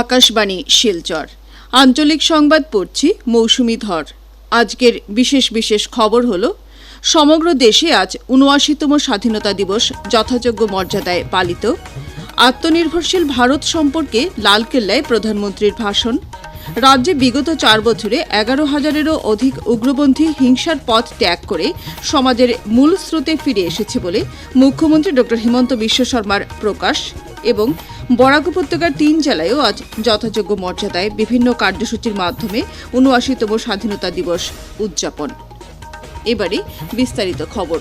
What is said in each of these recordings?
আকাশবাণী, শিলচর। আঞ্চলিক সংবাদ পড়ছি মৌসুমি ধর। আজকের বিশেষ বিশেষ খবর হল, সমগ্র দেশে আজ উনআশিতম স্বাধীনতা দিবস যথাযোগ্য মর্যাদায় পালিত। আত্মনির্ভরশীল ভারত সম্পর্কে লালকেল্লায় প্রধানমন্ত্রীর ভাষণ। রাজ্যে বিগত চার বছরে এগারো হাজারেরও অধিক উগ্রপন্থী হিংসার পথ ত্যাগ করে সমাজের মূল স্রোতে ফিরে এসেছে বলে মুখ্যমন্ত্রী ড হিমন্ত বিশ্ব শর্মার প্রকাশ। এবং বরাক উপত্যকার তিন জেলায়ও আজ যথাযোগ্য মর্যাদায় বিভিন্ন কার্যসূচির মাধ্যমে উনআশিতম স্বাধীনতা দিবস উদযাপন। এবারে বিস্তারিত খবর।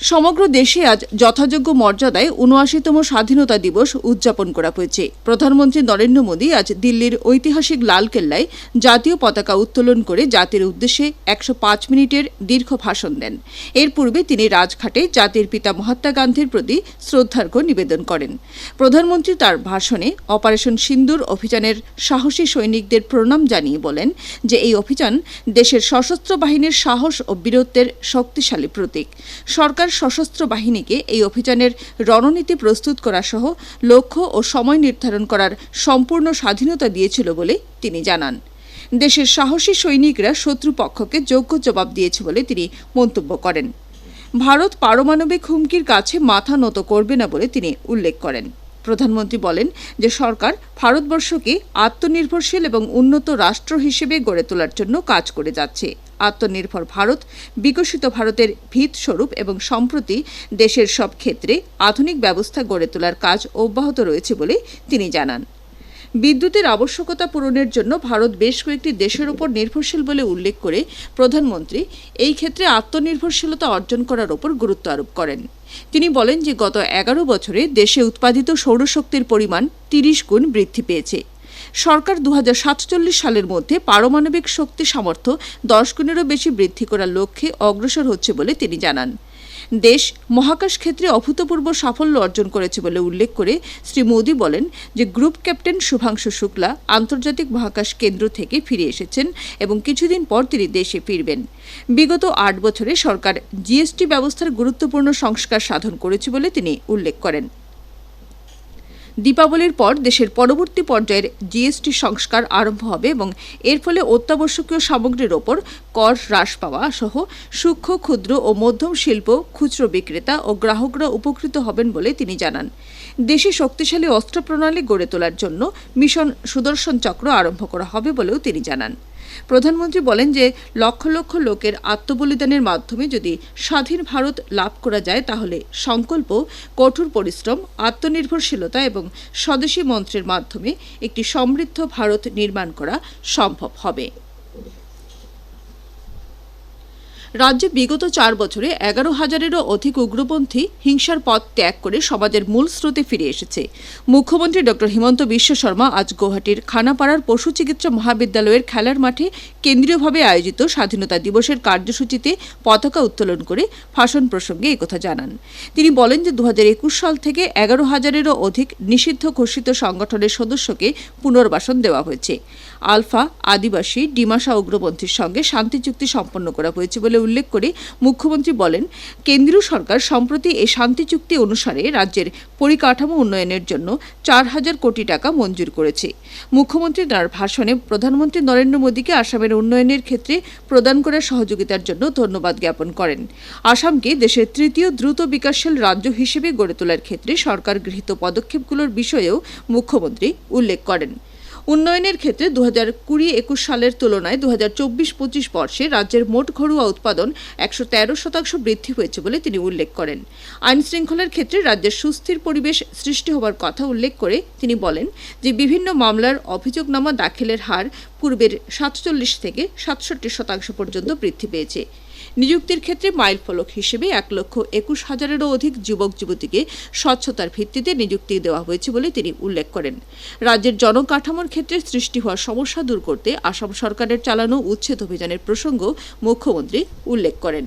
সমগ্র দেশে আজ যথাযোগ্য মর্যাদায় উনআশিতম স্বাধীনতা দিবস উদযাপন করা হয়েছে। প্রধানমন্ত্রী নরেন্দ্র মোদী আজ দিল্লির ঐতিহাসিক লালকেল্লায় জাতীয় পতাকা উত্তোলন করে জাতির উদ্দেশ্যে একশো পাঁচ মিনিটের দীর্ঘ ভাষণ দেন। এর পূর্বে তিনি রাজঘাটে জাতির পিতা মহাত্মা গান্ধীর প্রতি শ্রদ্ধার্ঘ নিবেদন করেন। প্রধানমন্ত্রী তার ভাষণে অপারেশন সিন্দুর অভিযানের সাহসী সৈনিকদের প্রণাম জানিয়ে বলেন যে এই অভিযান দেশের সশস্ত্র বাহিনীর সাহস ও বীরত্বের শক্তিশালী প্রতীক। সরকার সশস্ত্র বাহিনীকে এই অভিযানের রণনীতি প্রস্তুত করা সহ লক্ষ্য ও সময় নির্ধারণ করার সম্পূর্ণ স্বাধীনতা দিয়েছিল বলে তিনি জানান। দেশের সাহসী সৈনিকরা শত্রুপক্ষকে যোগ্য জবাব দিয়েছে বলে তিনি মন্তব্য করেন। ভারত পারমাণবিক হুমকির কাছে মাথা নত করবে না বলে তিনি উল্লেখ করেন। প্রধানমন্ত্রী বলেন যে সরকার ভারতবর্ষকে আত্মনির্ভরশীল এবং উন্নত রাষ্ট্র হিসেবে গড়ে তোলার জন্য কাজ করে যাচ্ছে। আত্মনির্ভর ভারত, বিকশিত ভারতের ভিত স্বরূপ এবং সম্প্রতি দেশের সব ক্ষেত্রে আধুনিক ব্যবস্থা গড়ে তোলার কাজ অব্যাহত রয়েছে বলে তিনি জানান। বিদ্যুতের আবশ্যকতা পূরণের জন্য ভারত বেশ কয়েকটি দেশের উপর নির্ভরশীল বলে উল্লেখ করে প্রধানমন্ত্রী এই ক্ষেত্রে আত্মনির্ভরশীলতা অর্জন করার উপর গুরুত্ব আরোপ করেন। তিনি বলেন যে গত এগারো বছরে দেশে উৎপাদিত সৌরশক্তির পরিমাণ তিরিশ গুণ বৃদ্ধি পেয়েছে। সরকার দু হাজার সাতচল্লিশ সালের মধ্যে পারমাণবিক শক্তি সামর্থ্য দশ গুণেরও বেশি বৃদ্ধি করার লক্ষ্যে অগ্রসর হচ্ছে বলে তিনি জানান। দেশ মহাকাশ ক্ষেত্রে অভূতপূর্ব সাফল্য অর্জন করেছে বলে উল্লেখ করে শ্রী মোদী বলেন যে, গ্রুপ ক্যাপ্টেন শুভাংশু শুক্লা আন্তর্জাতিক মহাকাশ কেন্দ্র থেকে ফিরে এসেছেন এবং কিছুদিন পর তিনি দেশে ফিরবেন। বিগত আট বছরে সরকার জিএসটি ব্যবস্থার গুরুত্বপূর্ণ সংস্কার সাধন করেছে বলে তিনি উল্লেখ করেন। দীপাবলির পর দেশের পরবর্তী পর্যায়ের জিএসটি সংস্কার আরম্ভ হবে এবং এর ফলে অত্যাবশ্যকীয় সামগ্রীর ওপর কর হ্রাস পাওয়া সহ সূক্ষ্ম, ক্ষুদ্র ও মধ্যম শিল্প, খুচরো বিক্রেতা ও গ্রাহকরা উপকৃত হবেন বলে তিনি জানান। দেশে শক্তিশালী অস্ত্র প্রণালী গড়ে তোলার জন্য মিশন সুদর্শন চক্র আরম্ভ করা হবে বলেও তিনি জানান। প্রধানমন্ত্রী বলেন যে লক্ষ লক্ষ লোকের আত্মবলিদানের মাধ্যমে যদি স্বাধীন ভারত লাভ করা যায়, তাহলে সংকল্প, কঠোর পরিশ্রম, আত্মনির্ভরশীলতা এবং স্বদেশী মন্ত্রের মাধ্যমে একটি সমৃদ্ধ ভারত নির্মাণ করা সম্ভব হবে। রাজ্যে বিগত চার বছরে এগারো হাজারেরও অধিক উগ্রপন্থী হিংসার পথ ত্যাগ করে সমাজের মূল স্রোতে ফিরে এসেছে। মুখ্যমন্ত্রী ড হিমন্ত বিশ্ব শর্মা আজ গুয়াহাটির খানাপাড়ার পশু চিকিৎসা মহাবিদ্যালয়ের খেলার মাঠে কেন্দ্রীয়ভাবে আয়োজিত স্বাধীনতা দিবসের কার্যসূচিতে পতাকা উত্তোলন করে ভাষণ প্রসঙ্গে একথা জানান। তিনি বলেন যে দু হাজার একুশ সাল থেকে এগারো হাজারেরও অধিক নিষিদ্ধ ঘোষিত সংগঠনের সদস্যকে পুনর্বাসন দেওয়া হয়েছে। আলফা, আদিবাসী ডিমাসা উগ্রপন্থীর সঙ্গে শান্তি চুক্তি সম্পন্ন করা হয়েছে বলে উল্লেখ করে মুখ্যমন্ত্রী বলেন, কেন্দ্রীয় সরকার সম্প্রতি এই শান্তি চুক্তি অনুসারে রাজ্যের পরিকাঠামো উন্নয়নের জন্য চার হাজার কোটি টাকা মঞ্জুর করেছে। মুখ্যমন্ত্রী তাঁর ভাষণে প্রধানমন্ত্রী নরেন্দ্র মোদীকে আসামের উন্নয়নের ক্ষেত্রে প্রদান করা সহযোগিতার জন্য ধন্যবাদ জ্ঞাপন করেন। আসামকে দেশের তৃতীয় দ্রুত বিকাশশীল রাজ্য হিসেবে গড়ে তোলার ক্ষেত্রে সরকার গৃহীত পদক্ষেপগুলোর বিষয়েও মুখ্যমন্ত্রী উল্লেখ করেন। উন্নয়নের ক্ষেত্রে দু হাজার কুড়ি একুশ সালের তুলনায় দু হাজার চব্বিশ পঁচিশ বর্ষে রাজ্যের মোট ঘরোয়া উৎপাদন একশো তেরো শতাংশ বৃদ্ধি হয়েছে বলে তিনি উল্লেখ করেন। আইন শৃঙ্খলার ক্ষেত্রে রাজ্যের সুস্থির পরিবেশ সৃষ্টি হওয়ার কথা উল্লেখ করে তিনি বলেন যে বিভিন্ন মামলার অভিযোগনামা দাখিলের হার পূর্বের সাতচল্লিশ থেকে সাতষট্টি শতাংশ পর্যন্ত বৃদ্ধি পেয়েছে। নিযুক্তির ক্ষেত্রে মাইল ফলক হিসেবে এক লক্ষ একুশ হাজারেরও অধিক যুবক যুবতীকে স্বচ্ছতার ভিত্তিতে নিযুক্তি দেওয়া হয়েছে বলে তিনি উল্লেখ করেন। রাজ্যের জনকাঠামোর ক্ষেত্রে সৃষ্টি হওয়া সমস্যা দূর করতে আসাম সরকারের চালানো উচ্ছেদ অভিযানের প্রসঙ্গ মুখ্যমন্ত্রী উল্লেখ করেন।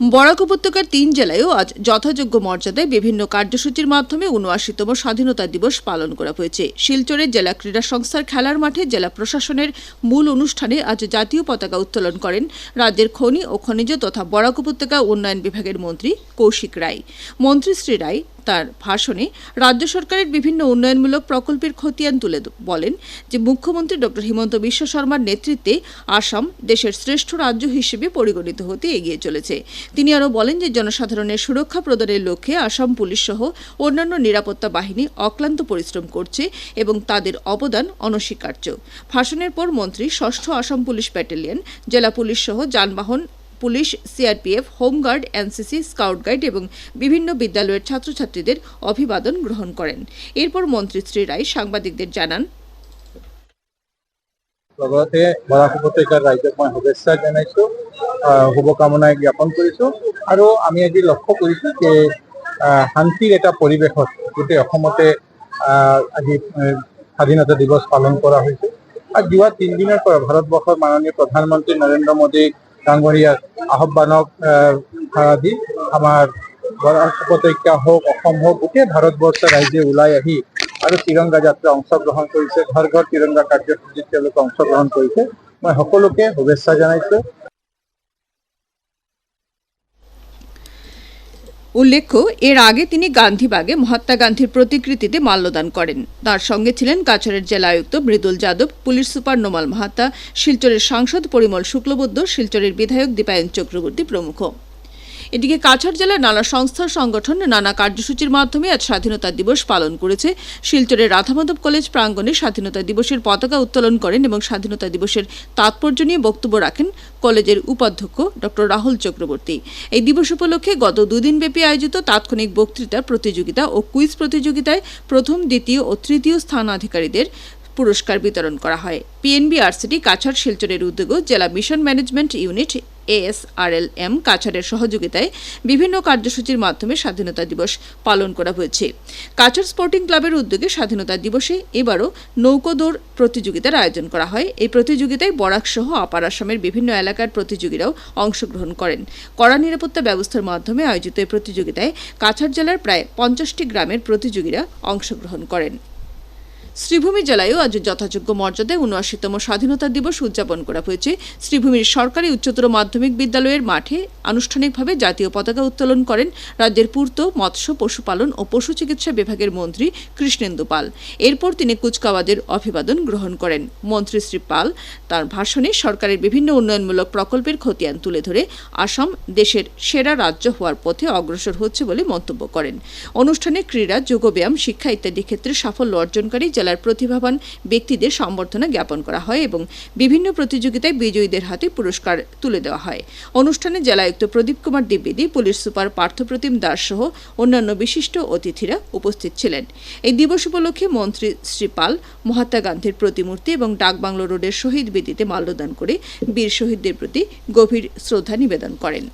বরাক উপত্যকার তিন জেলায়ও আজ যথাযোগ্য মর্যাদায় বিভিন্ন কার্যসূচির মাধ্যমে উনআশিতম স্বাধীনতা দিবস পালন করা হয়েছে। শিলচরের জেলা ক্রীড়া সংস্থার খেলার মাঠে জেলা প্রশাসনের মূল অনুষ্ঠানে আজ জাতীয় পতাকা উত্তোলন করেন রাজ্যের খনি ও খনিজ তথা বরাক উপত্যকা উন্নয়ন বিভাগের মন্ত্রী কৌশিক রায়। মন্ত্রী শ্রী রায় তার ভাষণে রাজ্য সরকারের বিভিন্ন উন্নয়নমূলক প্রকল্পের খতিয়ান তুলে বলেন যে মুখ্যমন্ত্রী ডক্টর হিমন্ত বিশ্ব শর্মার নেতৃত্বে আসাম দেশের শ্রেষ্ঠ রাজ্য হিসেবে পরিগণিত হতে এগিয়ে চলেছে। তিনি আরও বলেন যে জনসাধারণের সুরক্ষা প্রদানের লক্ষ্যে আসাম পুলিশ সহ অন্যান্য নিরাপত্তা বাহিনী অক্লান্ত পরিশ্রম করছে এবং তাদের অবদান অনস্বীকার্য। ভাষণের পর মন্ত্রী ষষ্ঠ আসাম পুলিশ ব্যাটালিয়ন, জেলা পুলিশ সহ যানবাহন police, CRPF, home guard, NCC, scout guide এবং বিভিন্ন বিদ্যালয়ের ছাত্রছাত্রীদের অভিবাদন গ্রহণ করেন। এরপর মন্ত্রী শ্রী ৰায় সাংবাদিকদের জানান। উপত্যকাৰ ৰাইজক মই শুভেচ্ছা শুভকামনা জ্ঞাপন কৰিছো আৰু আমি আজি লক্ষ্য কৰিছো যে শান্তিৰ এটা পৰিৱেশত গোটেই অসমতে আজি স্বাধীনতা দিৱস পালন কৰা হৈছে। আৰু যোৱা তিনিদিনৰ পৰা ভাৰতবৰ্ষৰ মাননীয় প্ৰধানমন্ত্ৰী নৰেন্দ্ৰ মোদী ডাঙৰীয়াৰ আহ্বানক আহ, দি আমাৰ উপত্যকা হওক অসম হওক গোটেই ভাৰতবৰ্ষৰ ৰাইজে ওলাই আহি আৰু তিৰংগা যাত্ৰা অংশগ্ৰহণ কৰিছে। ঘৰ ঘৰ তিৰংগা কাৰ্যসূচীত তেওঁলোকে অংশগ্ৰহণ কৰিছে। মই সকলোকে শুভেচ্ছা জনাইছো। উল্লেখ্য, এর আগে তিনি গান্ধীবাগে মহাত্মা গান্ধীর প্রতিকৃতিতে মাল্যদান করেন। তার সঙ্গে ছিলেন কাছাড়ের জেলা আয়ুক্ত মৃদুল যাদব, পুলিশ সুপার নোমাল মাহাতা, শিলচরের সাংসদ পরিমল শুক্লবৈদ্য, শিলচরের বিধায়ক দীপায়ন চক্রবর্তী প্রমুখ। এদিকে কাছাড় জেলার নানা সংস্থা সংগঠন নানা কার্যসূচির মাধ্যমে আজ স্বাধীনতা দিবস পালন করেছে। শিলচরের রাধামাধব কলেজ প্রাঙ্গণে স্বাধীনতা দিবসের পতাকা উত্তোলন করেন এবং স্বাধীনতা দিবসের তাৎপর্য নিয়ে বক্তব্য রাখেন কলেজের উপাধ্যক্ষ ডক্টর রাহুল চক্রবর্তী। এই দিবস উপলক্ষে গত দুদিনব্যাপী আয়োজিত তাৎক্ষণিক বক্তৃতা, প্রতিযোগিতা ও কুইজ প্রতিযোগিতায় প্রথম, দ্বিতীয় ও তৃতীয় স্থানাধিকারীদের পুরস্কার বিতরণ করা হয়। পিএনবি আরসিটি কাছাড় শিলচরের উদ্যোগে জেলা মিশন ম্যানেজমেন্ট ইউনিট এএসআরএলএম কাছাড়ের সহযোগিতায় বিভিন্ন কার্যসূচির মাধ্যমে স্বাধীনতা দিবস পালন করা হয়েছে। কাছাড় স্পোর্টিং ক্লাবের উদ্যোগে স্বাধীনতা দিবসে এবারও নৌকোদৌড় প্রতিযোগিতার আয়োজন করা হয়। এই প্রতিযোগিতায় বরাক সহ আপার আসামের বিভিন্ন এলাকার প্রতিযোগীরাও অংশগ্রহণ করেন। কড়া নিরাপত্তা ব্যবস্থার মাধ্যমে আয়োজিত এই প্রতিযোগিতায় কাছাড় জেলার প্রায় পঞ্চাশটি গ্রামের প্রতিযোগীরা অংশগ্রহণ করেন। শ্রীভূমি জেলায়ও আজ যথাযোগ্য মর্যাদায় উনআশিতম স্বাধীনতা দিবস উদযাপন করা হয়েছে। শ্রীভূমির সরকারি উচ্চতর মাধ্যমিক বিদ্যালয়ের মাঠে আনুষ্ঠানিকভাবে জাতীয় পতাকা উত্তোলন করেন রাজ্যের পূর্ত, মৎস্য, পশুপালন ও পশু চিকিৎসা বিভাগের মন্ত্রী কৃষ্ণেন্দু পাল। এরপর তিনি কুচকাওয়াদের অভিবাদন গ্রহণ করেন। মন্ত্রী শ্রী পাল তার ভাষণে সরকারের বিভিন্ন উন্নয়নমূলক প্রকল্পের খতিয়ান তুলে ধরে আসাম দেশের সেরা রাজ্য হওয়ার পথে অগ্রসর হচ্ছে বলে মন্তব্য করেন। অনুষ্ঠানে ক্রীড়া, যোগব্যায়াম, শিক্ষা ইত্যাদি ক্ষেত্রে সাফল্য অর্জনকারী জেলার প্রতিভাবান ব্যক্তিদের সম্বর্ধনা জ্ঞাপন করা হয় এবং বিভিন্ন প্রতিযোগিতায় বিজয়ীদের হাতে পুরস্কার তুলে দেওয়া হয়। অনুষ্ঠানে জেলায়ুক্ত প্রদীপ কুমার দ্বিবেদী, পুলিশ সুপার পার্থপ্রতিম দাস সহ অন্যান্য বিশিষ্ট অতিথিরা উপস্থিত ছিলেন। এই দিবস উপলক্ষে মন্ত্রী শ্রী পাল, মহাত্মা গান্ধীর প্রতিমূর্তি এবং ডাকবাংলো রোডের শহীদ বেদিতে মাল্যদান করে বীর শহীদদের প্রতি গভীর শ্রদ্ধা নিবেদন করেন।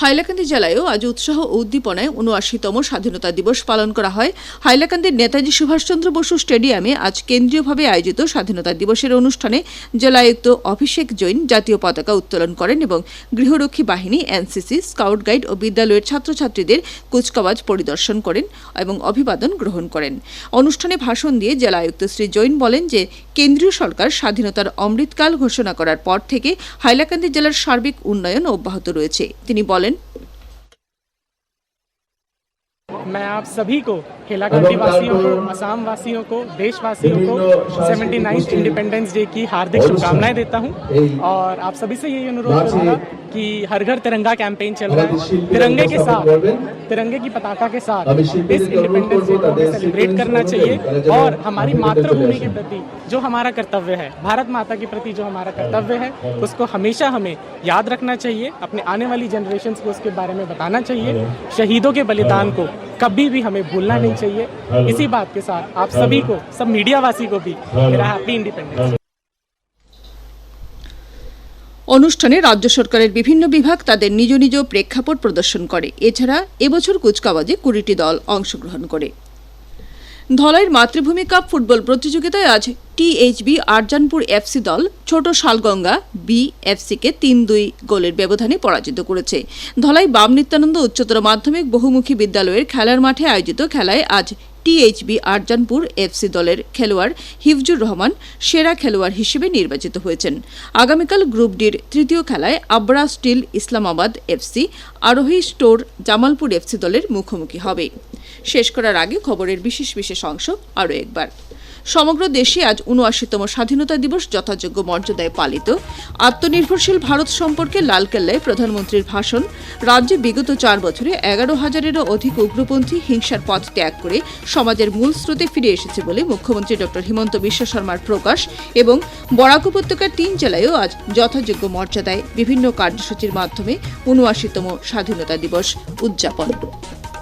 হাইলাকান্দি জেলায়ও আজ উৎসাহ ও উদ্দীপনায় উনআশিতম স্বাধীনতা দিবস পালন করা হয়। হাইলাকান্দির নেতাজি সুভাষচন্দ্র বসু স্টেডিয়ামে আজ কেন্দ্রীয়ভাবে আয়োজিত স্বাধীনতা দিবসের অনুষ্ঠানে জেলায়ুক্ত অভিষেক জৈন জাতীয় পতাকা উত্তোলন করেন এবং গৃহরক্ষী বাহিনী, এনসিসি, স্কাউট গাইড ও বিদ্যালয়ের ছাত্রছাত্রীদের কুচকাওয়াজ পরিদর্শন করেন এবং অভিবাদন গ্রহণ করেন। অনুষ্ঠানে ভাষণ দিয়ে জেলায়ুক্ত শ্রী জৈন বলেন যে, কেন্দ্রীয় সরকার স্বাধীনতার অমৃতকাল ঘোষণা করার পর থেকে হাইলাকান্দি জেলার সার্বিক উন্নয়ন অব্যাহত রয়েছে। তিনি বলেন मैं आप सभी को हेलाकांडी वासियों को असम वासियों को देशवासियों को 79 इंडिपेंडेंस डे की हार्दिक शुभकामनाएँ देता हूँ। और आप सभी से यही अनुरोध करूँगा कि हर घर तिरंगा कैंपेन चल रहा है। तिरंगे के साथ तिरंगे की पताका के साथ इस इंडिपेंडेंस डे को सेलिब्रेट करना चाहिए। और हमारी मातृभूमि के प्रति जो हमारा कर्तव्य है भारत माता के प्रति जो हमारा कर्तव्य है उसको हमेशा हमें याद रखना चाहिए। अपने आने वाली जनरेशन को उसके बारे में बताना चाहिए। शहीदों के बलिदान को कभी भी हमें भूलना नहीं चाहिए। इसी बात के साथ आप सभी को सब मीडिया वासी को भी मेरा हैप्पी इंडिपेंडेंस অনুষ্ঠানে রাজ্য সরকারের বিভিন্ন বিভাগ তাদের নিজ নিজ প্রেক্ষাপট প্রদর্শন করে। এছাড়া এবছর কুচকাওয়াজে কুড়িটি দল অংশগ্রহণ করে। ধলাইয়ের মাতৃভূমি কাপ ফুটবল প্রতিযোগিতায় আজ টিএইচবি আরজানপুর এফসি দল ছোট শালগঙ্গা বি এফসিকে তিন দুই গোলের ব্যবধানে পরাজিত করেছে। ধলাই বাম নিত্যানন্দ উচ্চতর মাধ্যমিক বহুমুখী বিদ্যালয়ের খেলার মাঠে আয়োজিত খেলায় আজ টিএইচবি আরজানপুর এফসি দলের খেলোয়াড় হিফজুর রহমান সেরা খেলোয়াড় হিসেবে নির্বাচিত হয়েছেন। আগামীকাল গ্রুপ ডির তৃতীয় খেলায় আবরা steel Islamabad FC, Arohi store Jamalpur FC দলের মুখোমুখি হবে। শেষ করার আগে খবরের বিশেষ বিশেষ অংশ আরও একবার। সমগ্র দেশে আজ উনআশিতম স্বাধীনতা দিবস যথাযোগ্য মর্যাদায় পালিত। আত্মনির্ভরশীল ভারত সম্পর্কে লালকেল্লায় প্রধানমন্ত্রীর ভাষণ। রাজ্যে বিগত চার বছরে এগারো হাজারেরও অধিক উগ্রপন্থী হিংসার পথ ত্যাগ করে সমাজের মূল স্রোতে ফিরে এসেছে বলে মুখ্যমন্ত্রী ডক্টর হিমন্ত বিশ্ব শর্মার প্রকাশ এবং বরাক উপত্যকার তিন জেলায়ও আজ যথাযোগ্য মর্যাদায় বিভিন্ন কার্যসূচির মাধ্যমে উনআশিতম স্বাধীনতা দিবস উদযাপন।